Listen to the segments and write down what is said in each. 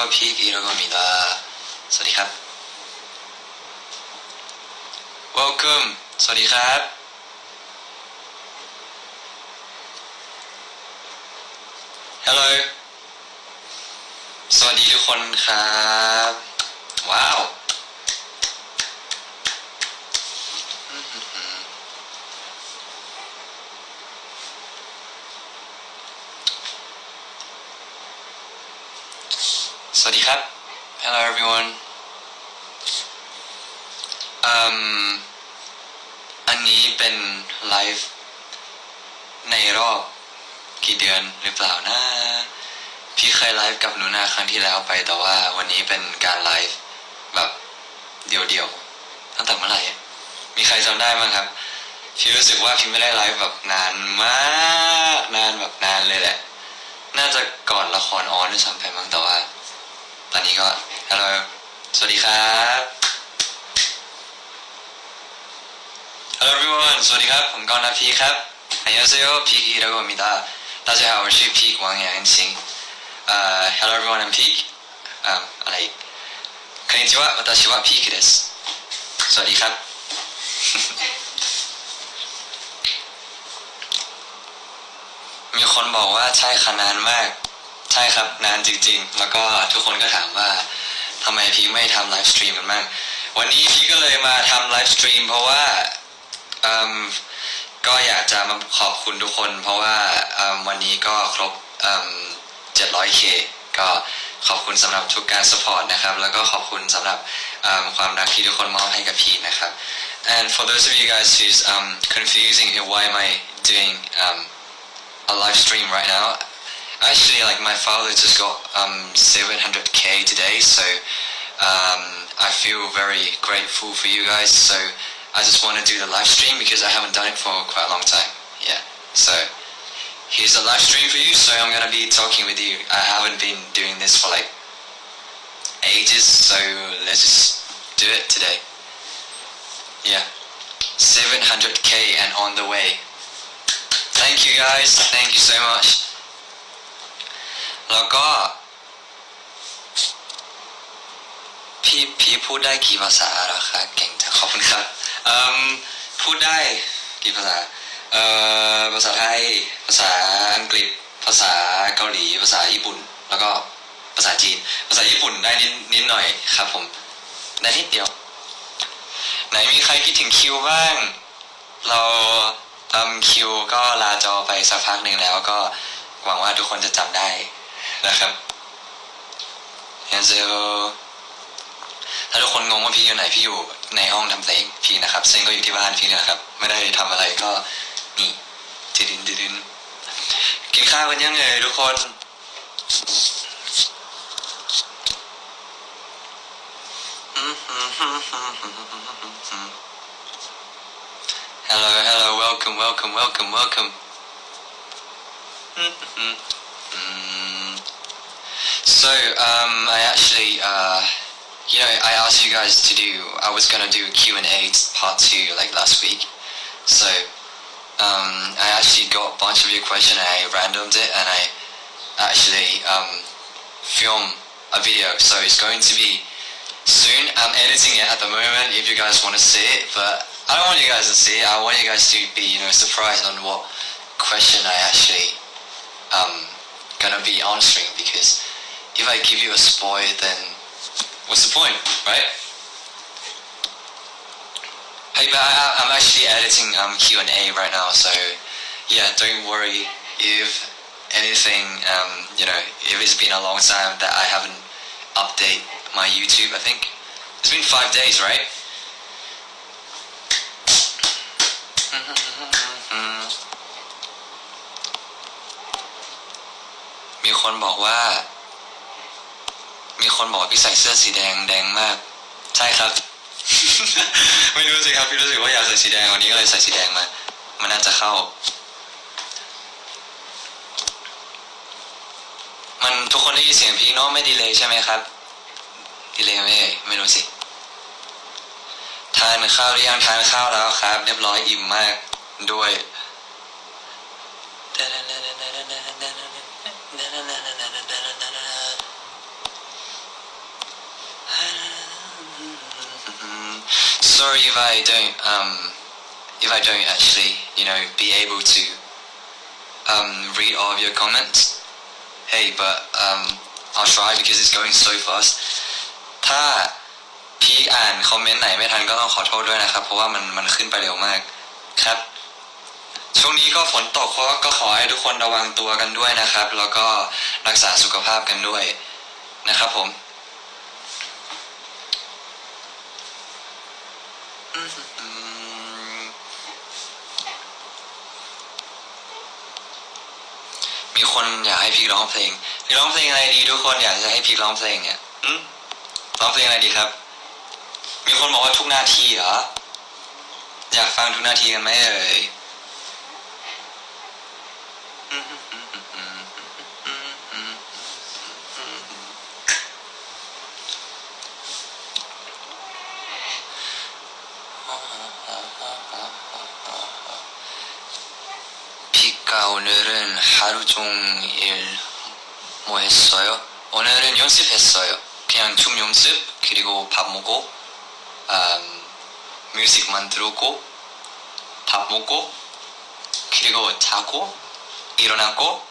ยองเซโอพีกอิโรโกมิดาสวัสดีครับ welcome สวัสดีครับฮัลโหลสวัสดีทุกคนครับ ว้าว ส วัสดีครับ Hello everyone อืมอันนี้เป็นไลฟ์ในรอบกี่เดือนหรือเปล่านะ พี่เคยไลฟ์กับหนูนาครั้งที่แล้วไปแต่ว่าวันนี้เป็นการไลฟ์แบบเดี่ยวๆตั้งแต่เมื่อไหร่ มีใครจำได้บ้งครับ พี่รู้สึกว่าพี่ไม่ได้ไลฟ์แบบนานมาก นานแบบนานเลยแหละ น่าจะก่อนละครออนด้วยซ้ำไปมั้งแต่ว่า ตอนนี้ก็ฮัลโหลสวัสดีครับ Hello everyone สวัสดีครับ ผมกอนนาพีครับ안녕하세요 Peak 이라고 합니다大家好我是 Peak 王阳晴呃 Hello everyone I'm Peak อ่าอะไรอีกこんにちは私は Peak ですสวัสดีครับ มีคนบอกว่าใช่ค่ะนานมาก ใ ช่ครับนานจริง ๆ แล้วก็ทุกคนก็ถามว่าทำไมพีคไม่ทำไลฟ์สตรีมกันบ้างวันนี้พีคก็เลยมาทำไลฟ์สตรีมเพราะว่าอืมก็อยากจะมาขอบคุณทุกคน เพราะว่าอืมวันนี้ก็ครบอืม 700k ก็ขอบคุณสำหรับทุกการสปอร์ตนะครับ แล้วก็ขอบคุณสำหรับอืมความรักที่ทุกคนมอบให้กับพีคนะครับ and for those of you guys who's um confusing why am I doing um a live stream right now. Actually, like my father just got um 700k today, so um, I feel very grateful for you guys. So I just want to do the live stream because I haven't done it for quite a long time. Yeah. So here's a live stream for you. So I'm gonna be talking with you. I haven't been doing this for like ages, so let's just do it today. Yeah. 700k and on the way. Thank you guys thank you so much แล้วก็ พี่พี่พูดได้กี่ภาษาเหรอคะเก่งจังขอบคุณครับพูดได้กี่ภาษาเอ่อภาษาไทย ภาษาอังกฤษ ภาษาเกาหลี ภาษาญี่ปุ่น แล้วก็ภาษาจีน ภาษาญี่ปุ่นได้นิดนิดหน่อยครับผมได้นิดเดียว ไหนมีใครคิดถึงคิวบ้าง เราทำคิวก็ลาจอไปสักพักหนึ่งแล้วก็หวังว่าทุกคนจะจำได้ นะครับเฮนเซลถ้าทุกคนงงว่าพี่อยู่ไหนพี่อยู่ในห้องทำเพลงพี่นะครับ ซึ่งก็อยู่ที่บ้านพี่นะครับ ไม่ได้ทำอะไรก็นี่ดิดินดิดิน กินข้าวกันยังเอ่ยทุกคน Hello, hello, welcome, welcome, welcome, welcome. So, um, I actually, uh, you know, I asked you guys to do, I was gonna do a Q&A part two, like last week. So, um, I actually got a bunch of your questions and I randomed it and I actually, um, film a video. So it's going to be soon. I'm editing it at the moment if you guys want to see it, but I don't want you guys to see it. I want you guys to be, you know, surprised on what question I actually um gonna be answering because if I give you a spoil, then what's the point, right? Hey, but I, I- I'm actually editing um Q and A right now, so yeah, don't worry if anything um you know if it's been a long time that I haven't update my YouTube. I think it's been five days, right? มีคนบอกว่า มีคนบอกพี่ใส่เสื้อสีแดงแดงมาก ใช่ครับ ไม่รู้สิครับพี่รู้สึกว่าอยากใส่สีแดงวันนี้ก็เลยใส่สีแดงมา มันน่าจะเข้า มันทุกคนได้ยินเสียงพี่เน้องไม่ดีเลยใช่ไหมครับดีเลยไหมเอ่ยไม่รู้สิทานข้าวหรือยังทานข้าวแล้วครับ เรียบร้อยอิ่มมากด้วย Sorry if I don't um if I don't actually you know be able to um read all of your comments. Hey, but um I'll try because it's going so fast. ถ้าพี่อ่านคอมเมนต์ไหนไม่ทันก็ต้องขอโทษด้วยนะครับ เพราะว่ามันมันขึ้นไปเร็วมากครับ ช่วงนี้ก็ฝนตกเพราะก็ขอให้ทุกคนระวังตัวกันด้วยนะครับ แล้วก็รักษาสุขภาพกันด้วยนะครับผม คนอยากให้พี่ร้องเพลงพี่ร้องเพลงอะไรดีทุกคนอยากจะให้พี่ร้องเพลงเนี่ยอืมร้องเพลงอะไรดีครับ มีคนบอกว่าทุกนาทีเหรอ อยากฟังทุกนาทีกันไหมเอ่ย 비가 오늘은 하루 종일 뭐 했어요? 오늘은 연습했어요. 그냥 춤 연습 그리고 밥 먹고 음, 뮤직만 들었고 밥 먹고 그리고 자고 일어나고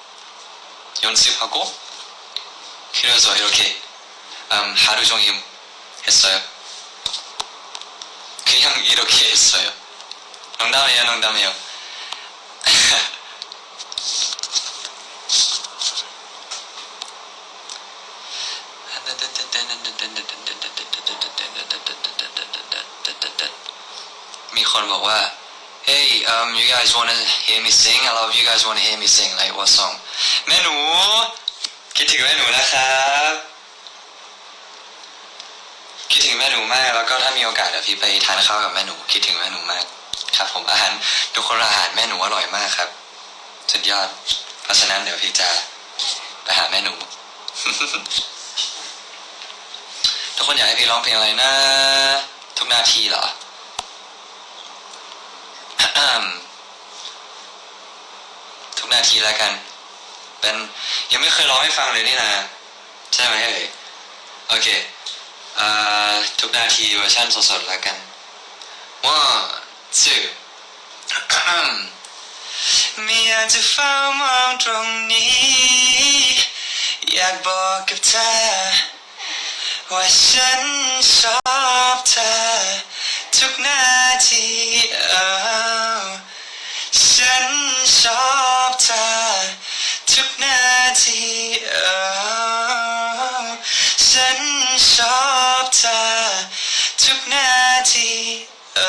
연습하고 그래서 이렇게 음, 하루 종일 했어요. 그냥 이렇게 했어요. 농담이에요, 농담이에요. มีคนบอกว่า Hey um you guys wanna hear me sing I love you guys wanna hear me sing like what song แม่หนู คิดถึงแม่หนูนะครับ คิดถึงแม่หนูมากแล้วก็ถ้ามีโอกาสเดี๋ยวพี่ไปทานข้าวกับแม่หนู คิดถึงแม่หนูมาก ครับ ผมอาหารทุกคนอาหารแม่หนูอร่อยมากครับสุดยอด เพราะฉะนั้นเดี๋ยวพี่จะไปหาแม่หนู ทุกคนอยากให้พี่ร้องเพลงอะไรนะ ทุกนาทีเหรอทุกนาทีแล้วกัน เป็นยังไม่เคยร้องให้ฟังเลยนี่นะใช่ไหมเอ่ยโอเคเอ่อทุกนาทีเวอร์ชันสดๆแล้วกัน one two ไม่อยากจะเฝ้ามองตรงนี้ อยากบอกกับเธอ ว่าฉันชอบเธอ ทุกนาทีเออฉันชอบเธอ ทุกนาทีเออฉันชอบเธอ ทุกนาทีเอ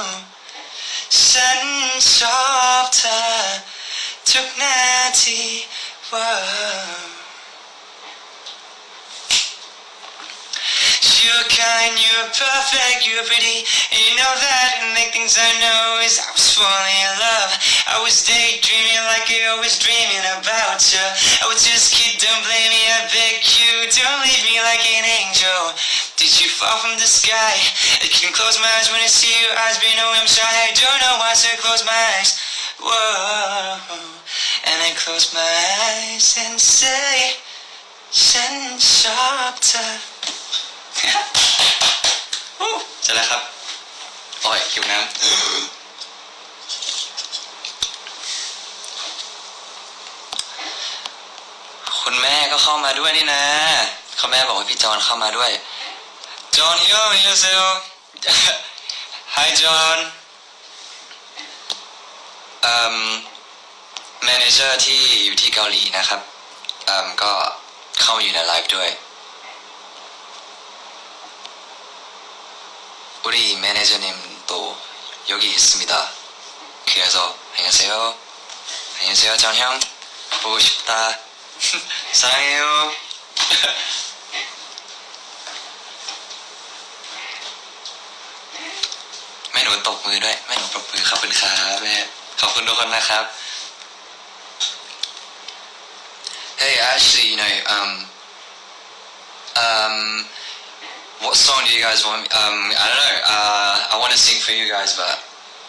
อฉันชอบเธอ ทุกนาทีว้า You're kind, you're perfect, you're pretty, and you know that. And the things I know is I was falling in love. I was daydreaming like I always dreaming about you. I was just kid, don't blame me, I beg you. Don't leave me like an angel. Did you fall from the sky? I can close my eyes when I see your eyes, but you know I'm shy. I don't know why, so I close my eyes. Whoa. And I close my eyes and say, Send shop to คุณแม่ก็เข้ามาด้วยนี่นะคุณแม่บอกว่าพี่จอนเข้ามาด้วย จอห์นฮิวยูเซล Hi John เอ่อแมเนเจอร์ที่อยู่ที่เกาหลีนะครับเอ่อก็เข้ามาอยู่ในไลฟ์ด้วย 우리 매니저님도 여기 있습니다. 그래서 안녕하세요. 안녕하세요, 전형. 보고 싶다. 사랑해요. แม่หนูตบมือด้วยแม่หนูปรบมือขอบคุณครับแม่ขอบคุณทุกคนนะครับ Hey Ashley you know um um what song do you guys want um I don't know uh I want to sing for you guys but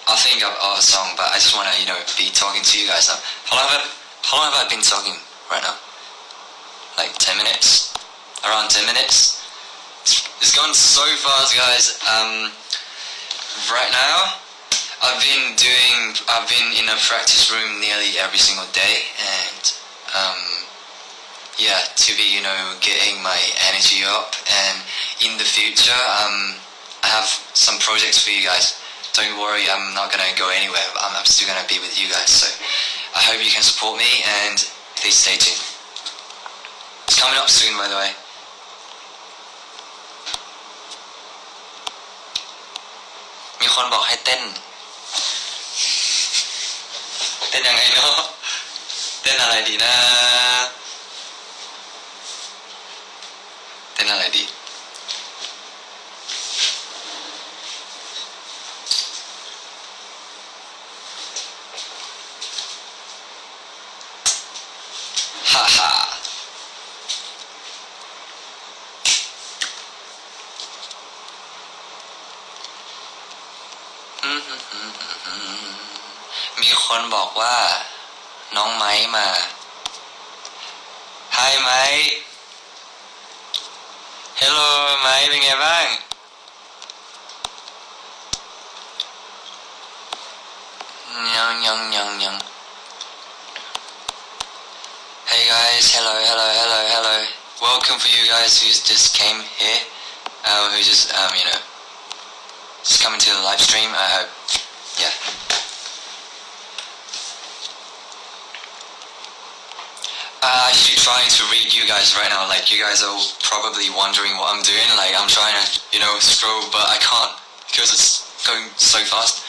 I'll think of a song but I just want to you know be talking to you guys now how long have I, how long have I been talking right now like 10 minutes, around 10 minutes. It's, it's gone so fast, guys. Um, right now, I've been doing, I've been in a practice room nearly every single day, and um, yeah, to be, you know, getting my energy up, and in the future, um, I have some projects for you guys. Don't worry, I'm not gonna go anywhere. I'm, I'm still gonna be with you guys. So I hope you can support me and please stay tuned. It's coming up soon, by the way. มีคนบอกให้เต้น เต้นยังไงเนาะ เต้นอะไรดีนะ เต้นอะไรดี ฮ่าฮ่ามีคนบอกว่า น้องไม้มา Hi, mate. timing é, vai. Nyang, nyang, nyang, nyang. Hey guys, hello, hello, hello, hello. Welcome for you guys who just came here, uh, who just, um, you know, just coming to the live stream, I hope. Yeah. Uh, actually trying to read you guys right now. Like you guys are probably wondering what I'm doing. Like I'm trying to, you know, scroll, but I can't because it's going so fast.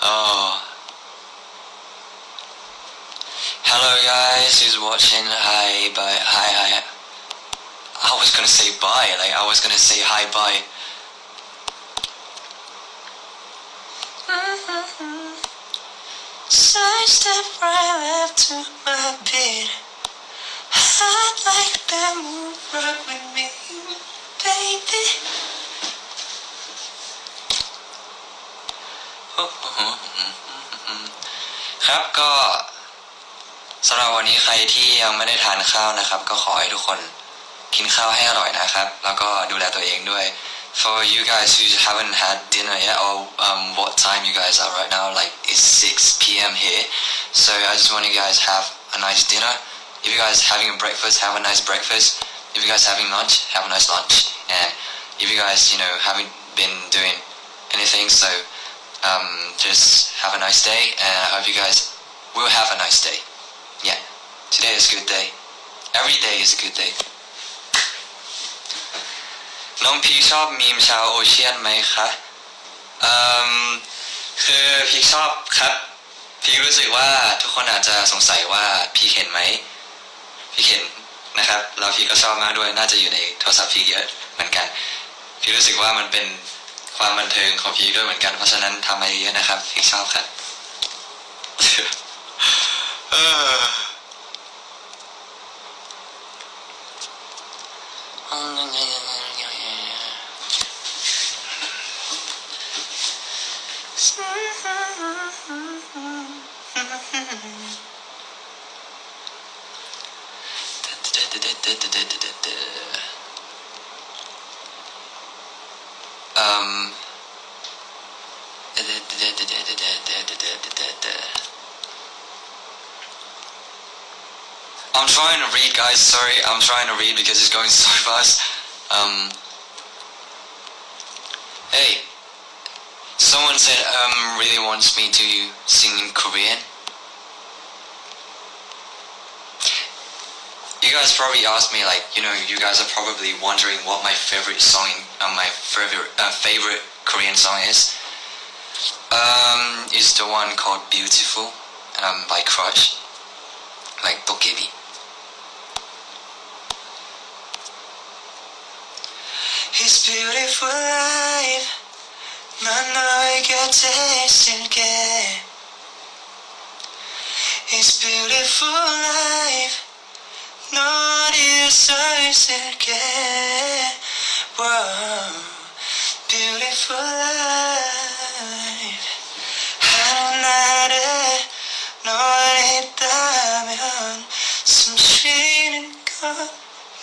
Oh. Hello guys who's watching. Hi, bye. Hi, hi. I was gonna say bye. Like I was gonna say hi, bye. As I step right left to my beat. I'd like that move right with me, baby. ครับก็สำหรับวันนี้ใครที่ยังไม่ได้ทานข้าวนะครับ ก็ขอให้ทุกคนกินข้าวให้อร่อยนะครับ แล้วก็ดูแลตัวเองด้วย For you guys who haven't had dinner yet or um, what time you guys are right now like it's 6 p.m. here. So I just want you guys have a nice dinner. If you guys having a breakfast have a nice breakfast. If you guys having lunch have a nice lunch. And if you guys you know haven't been doing anything so um, just have a nice day and I hope you guys will have a nice day. Yeah. Today is a good day. Every day is a good day น้องพีชอบมีมชาวโอเชียนไหมคะเอ่มคือพีชอบครับพีรู้สึกว่าทุกคนอาจจะสงสัยว่าพีเห็นไหมพีเห็นนะครับแล้วพีก็ชอบมากด้วยน่าจะอยู่ในโทรศัพท์พีเยอะเหมือนกันพีรู้สึกว่ามันเป็นความบันเทิงของพีด้วยเหมือนกัน เพราะฉะนั้นทำมาเยอะนะครับพีชอบครับเ Um. I'm trying to read, guys. Sorry, I'm trying to read because it's going so fast. Um. Hey, someone said um really wants me to sing in Korean. You guys probably asked me like, you know, you guys are probably wondering what my favorite song, uh, my favorite uh, favorite Korean song is. Um, is the one called Beautiful, um, by Crush, like Dokebi. It's beautiful life. 난 너의 곁에 있을게. It's beautiful life. 널 이어서 있을게. Wow. Beautiful life. 하루날에 널 있다면 숨 쉬는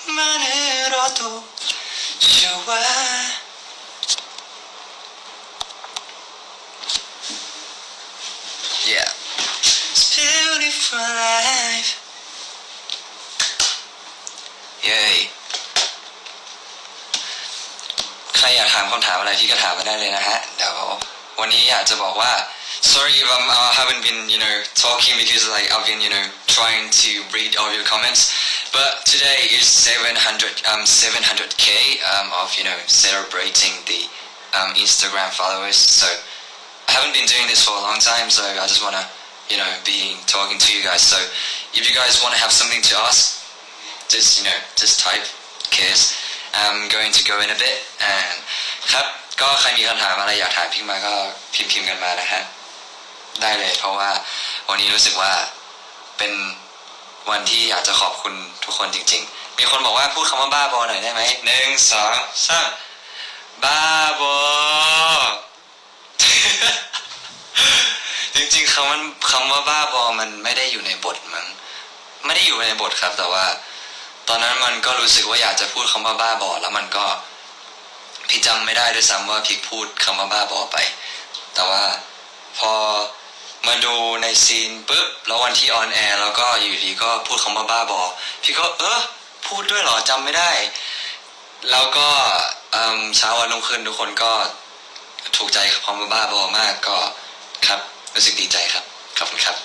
것만으로도 좋아. beautiful life Yay ใครอยากถามคำถามอะไรพี่ก็ถามมาได้เลยนะฮะ เดี๋ยววันนี้อยากจะบอกว่า sorry if I'm, I haven't been you know talking because like I've been you know trying to read all your comments but today is 700 um 700k um of you know celebrating the um Instagram followers so I haven't been doing this for a long time so I just wanna you know be talking to you guys so if you guys wanna have something to ask just you know just type case I'm going to go in a bit and ครับก็ใครมีคำถามอะไรอยากถามพิมพ์มาก็พิมพ์พิมพ์กันมานะฮะได้เลย เพราะว่าวันนี้รู้สึกว่าเป็นวันที่อยากจะขอบคุณทุกคนจริง ๆ มีคนบอกว่าพูดคำว่าบ้าบอหน่อยได้ไหมหนึ่งสองสามบ้าบอ จริงๆคำว่าคำว่าบ้าบอมันไม่ได้อยู่ในบทมั้งไม่ได้อยู่ในบทครับ แต่ว่า ตอนนั้นมันก็รู้สึกว่าอยากจะพูดคำว่าบ้าบอแล้วมันก็พี่จำไม่ได้ด้วยซ้ำว่าพี่พูดคำว่าบ้าบอไป แต่ว่าพอมาดูในซีนปุ๊บแล้ววันที่ออนแอร์แล้วก็อยู่ดีก็พูดคำว่าบ้าบอ พี่ก็เออพูดด้วยหรอจำไม่ได้ แล้วก็เช้าวันรุ่งขึ้นทุกคนก็ถูกใจคำว่าบ้าบอมากก็ครับ รู้สึกดีใจครับ ขอบคุณครับ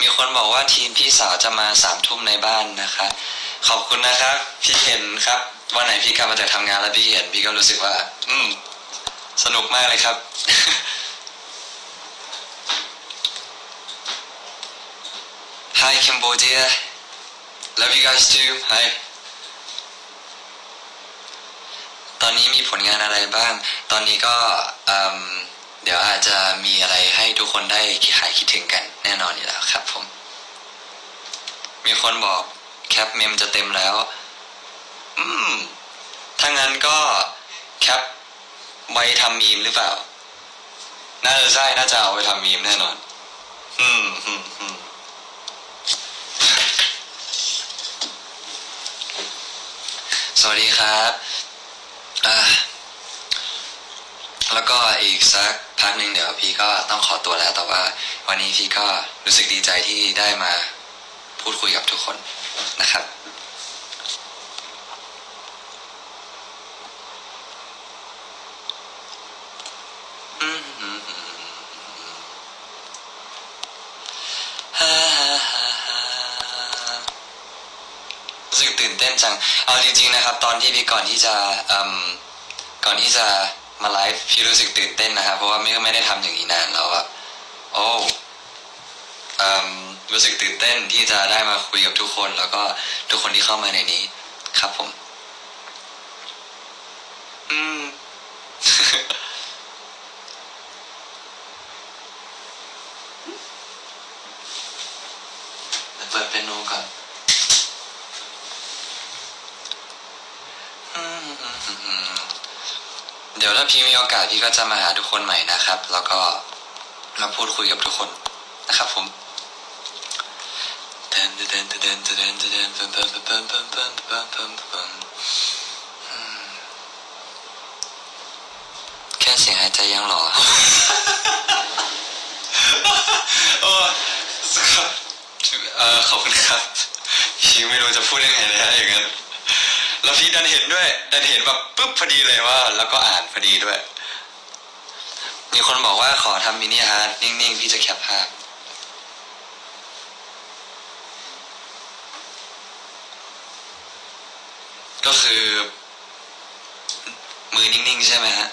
มีคนบอกว่าทีมพี่สาวจะมาสามทุ่มในบ้านนะคะ ขอบคุณนะครับ พี่เห็นครับ วันไหนพี่กลับมาจากทำงานแล้วพี่เห็น พี่ก็รู้สึกว่า อืม สนุกมากเลยครับ Hi Cambodia love you guys too Hi ตอนนี้มีผลงานอะไรบ้าง ตอนนี้ก็เดี๋ยวอาจจะมีอะไรให้ทุกคนได้หายคิดถึงกันแน่นอนอยู่แล้วครับผม มีคนบอกแคปเมมจะเต็มแล้ว อืม ถ้างั้นก็แคปไว้ทำมีมหรือเปล่า น่าจะใช่ น่าจะเอาไปทำมีมแน่นอน อืมอืมอืม สวัสดีครับแล้วก็อีกสักพักหนึ่งเดี๋ยวพี่ก็ต้องขอตัวแล้วแต่ว่า วันนี้พี่ก็รู้สึกดีใจที่ได้มาพูดคุยกับทุกคนนะครับ อืมอืมอืมฮ่าฮ่าฮ่าฮ่ารู้สึกตื่นเต้นจัง เอาจริง ๆนะครับ ตอนที่พี่ก่อนที่จะเอิ่มก่อนที่จะมาไลฟ์พี่รู้สึกตื่นเต้นนะครับ เพราะว่าไม่ไม่ได้ทำอย่างนี้นานแล้วแบบโอ้เอิ่มรู้สึกตื่นเต้นที่จะได้มาคุยกับทุกคน แล้วก็ทุกคนที่เข้ามาในนี้ ครับผม อืม เปิดเป็นโนก่อน เดี๋ยวถ้าพี่มีโอกาสพี่ก็จะมาหาทุกคนใหม่นะครับ แล้วก็มาพูดคุยกับทุกคนนะครับผมแค่เสียงหายใจยังหล่อเออขอบคุณครับพี่ไม่รู้จะพูดยังไงเลยฮะอย่างนั้น แล้วพี่ดันเห็นด้วย ดันเห็นแบบปุ๊บพอดีเลยว่า แล้วก็อ่านพอดีด้วย มีคนบอกว่าขอทำมินิฮาร์ดนิ่งๆ พี่จะแคปภาพก็คือ มือนิ่งๆ ใช่ไหมฮะ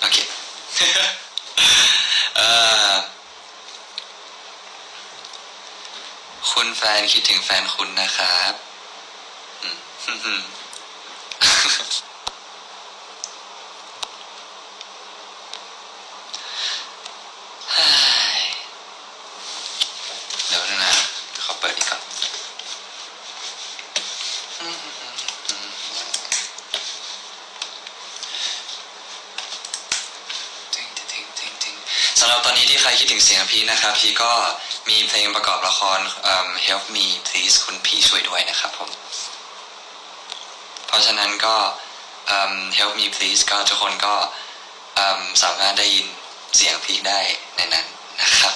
โอเค คุณแฟนคิดถึงแฟนคุณนะครับเดี๋ยวนะ ขอเปิดอีกก่อนสำหรับตอนนี้ที่ใครคิดถึงเสียงพี่นะครับ พี่ก็ มีเพลงประกอบละคร Help Me Please คุณพี่ช่วยด้วยนะครับผม เพราะฉะนั้นก็ Help Me Please ก็ทุกคนก็สามารถได้ยินเสียงพีคได้ในนั้นนะครับ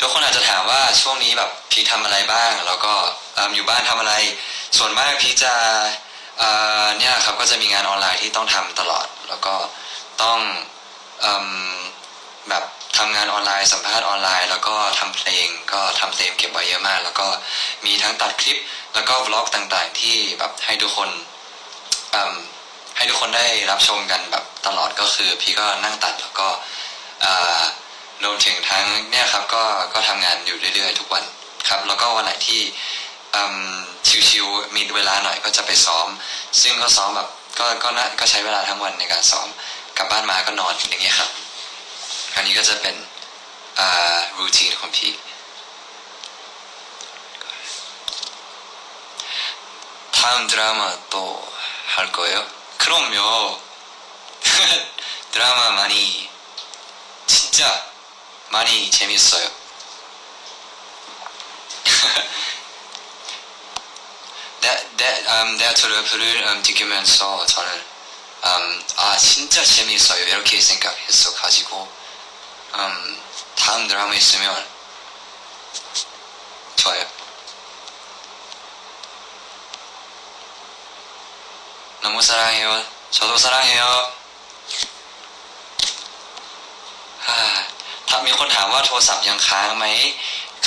ทุกคนอาจจะถามว่าช่วงนี้แบบพีทำอะไรบ้าง แล้วก็อยู่บ้านทำอะไร ส่วนมากพีจะ เอ่อเนี่ยครับก็จะมีงานออนไลน์ที่ต้องทำตลอด แล้วก็ต้องอแบบทำงานออนไลน์สัมภาษณ์ออนไลน์ แล้วก็ทำเพลงก็ทำเพลงเก็บไว้เยอะมาก แล้วก็มีทั้งตัดคลิป แล้วก็วล็อกต่างๆ ที่แบบให้ทุกคนให้ทุกคนได้รับชมกันแบบตลอดก็คือ พี่ก็นั่งตัดแล้วก็รวมถึงทั้งเนี่ยครับก็ก็ทำงานอยู่เรื่อยๆ ทุกวันครับ แล้วก็วันไหนที่ ชิวๆ มีเวลาหน่อยก็จะไปซ้อม ซึ่งก็ซ้อมแบบก็ก็น่าก็ใช้เวลาทั้งวันในการซ้อม กลับบ้านมาก็นอนอย่างเงี้ยครับ อันนี้ก็จะเป็นอ่ารูทีนของพี่ 다음 드라마 또 할 거예요? 그럼요. 드라마 많이 진짜 많이 재밌어요. 네, 네, 음, 내가 드래프를 음, 느끼면서 저는 음, 아 진짜 재미있어요 이렇게 생각했어 가지고 음, 다음 드라마 있으면 좋아요. 너무 사랑해요. 저도 사랑해요. ฮ่าถ้ามีคนถามว่าโทรศัพท์ยังค้างไหม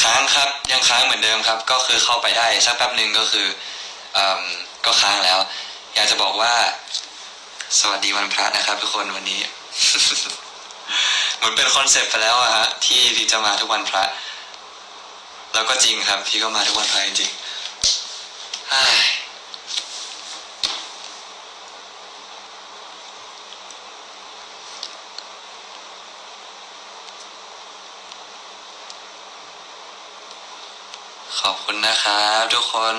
ค้างครับ ยังค้างเหมือนเดิมครับ ก็คือเข้าไปได้สักแป๊บหนึ่งก็คือเอม ก็ค้างแล้ว อยากจะบอกว่า สวัสดีวันพระนะครับ ทุกคนวันนี้ เหมือนเป็นคอนเซปต์ไปแล้วอะฮะที่พี่จะมาทุกวันพระ แล้วก็จริงครับ พี่ก็มาทุกวันพระจริงขอบคุณนะครับทุกคน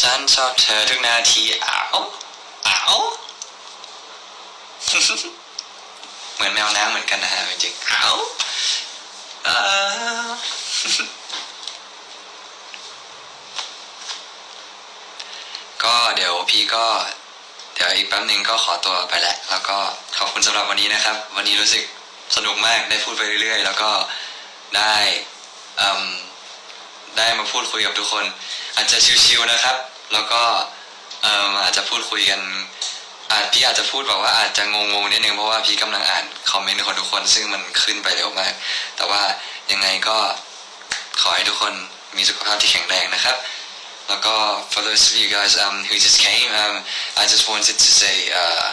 ฉันชอบเธอทุกนาทีอ้าวอ้าวเหมือนแมวน้ำเหมือนกันนะฮะจริงอ้าวอ้าวก็เดี๋ยวพี่ก็ เดี๋ยวอีกแป๊บหนึ่งก็ขอตัวไปแหละ แล้วก็ขอบคุณสำหรับวันนี้นะครับ วันนี้รู้สึกสนุกมากได้พูดไปเรื่อยๆ แล้วก็ได้ได้มาพูดคุยกับทุกคน อาจจะชิวๆนะครับ แล้วก็เอ่มอาจจะพูดคุยกันอาจพี่อาจจะพูดแบบว่าอาจจะงงๆนิดนึงเพราะว่าพี่กำลังอ่านคอมเมนต์ของทุกคน ซึ่งมันขึ้นไปเร็วมาก แต่ว่ายังไงก็ขอให้ทุกคนมีสุขภาพที่แข็งแรงนะครับ แล้วก็ for those of you guys um, who just came um, I just wanted to say uh,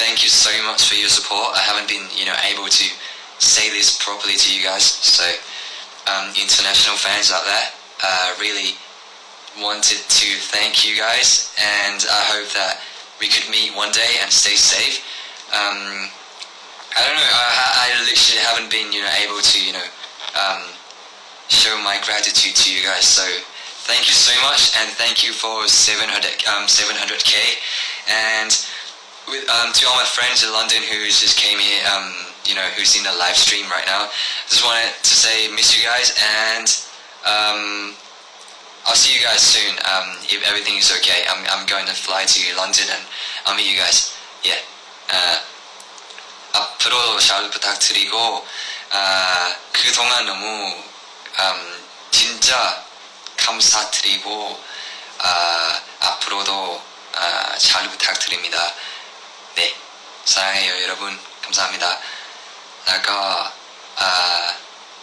thank you so much for your support I haven't been you know able to say this properly to you guys so um, international fans out there uh, really wanted to thank you guys and I hope that we could meet one day and stay safe um, I don't know I, I literally haven't been you know able to you know um, show my gratitude to you guys. So thank you so much, and thank you for 700 um 700k, and with um to all my friends in London who just came here um you know who's in the live stream right now. Just wanted to say miss you guys, and um I'll see you guys soon. Um if everything is okay, I'm I'm going to fly to London and I'll meet you guys. Yeah. Uh, 앞으로 잘 부탁드리고 아, 그동안 너무 음, 진짜 감사드리고 아, 앞으로도 아, 잘 부탁드립니다. 네 사랑해요 여러분 감사합니다. แล้วก็อ่า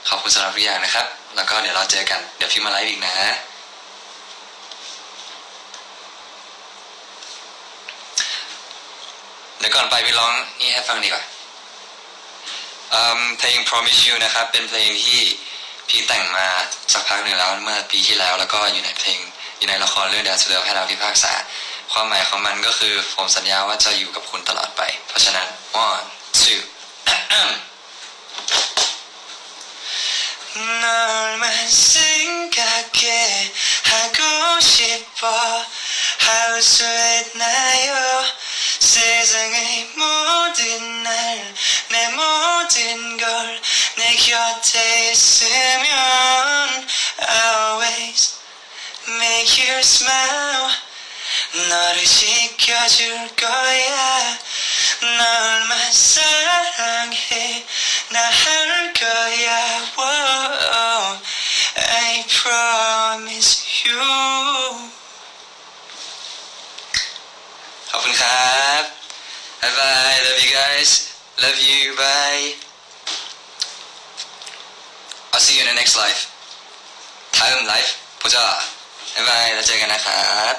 ขอบคุณสำหรับทุกอย่างนะครับ แล้วก็เดี๋ยวเราเจอกัน เดี๋ยวพี่มาไลฟ์อีกนะ ก่อนไปพี่ร้องนี่ให้ฟังดีกว่าอืมเพลง Promise You นะครับ เป็นเพลงที่พี่แต่งมาสักพักหนึ่งแล้วเมื่อปีที่แล้ว แล้วก็อยู่ในเพลงอยู่ในละครเรื่อง Dance to Love ให้เราพิพากษา ความหมายของมันก็คือผมสัญญาว่าจะอยู่กับคุณตลอดไป เพราะฉะนั้น one two 널만 생각해 하고 싶어 할 수 있나요 세상의 모든 날 내 모든 걸 내 곁에 있으면 Always make you smile 너를 지켜줄 거야 널만 사랑해 나 할 거야 Whoa, I promise you อบคุณครับ Bye bye love you guys love you bye I'll see you in the next life 다음 라이프 보자. 바이바이. แล้วเจอกันนะครับ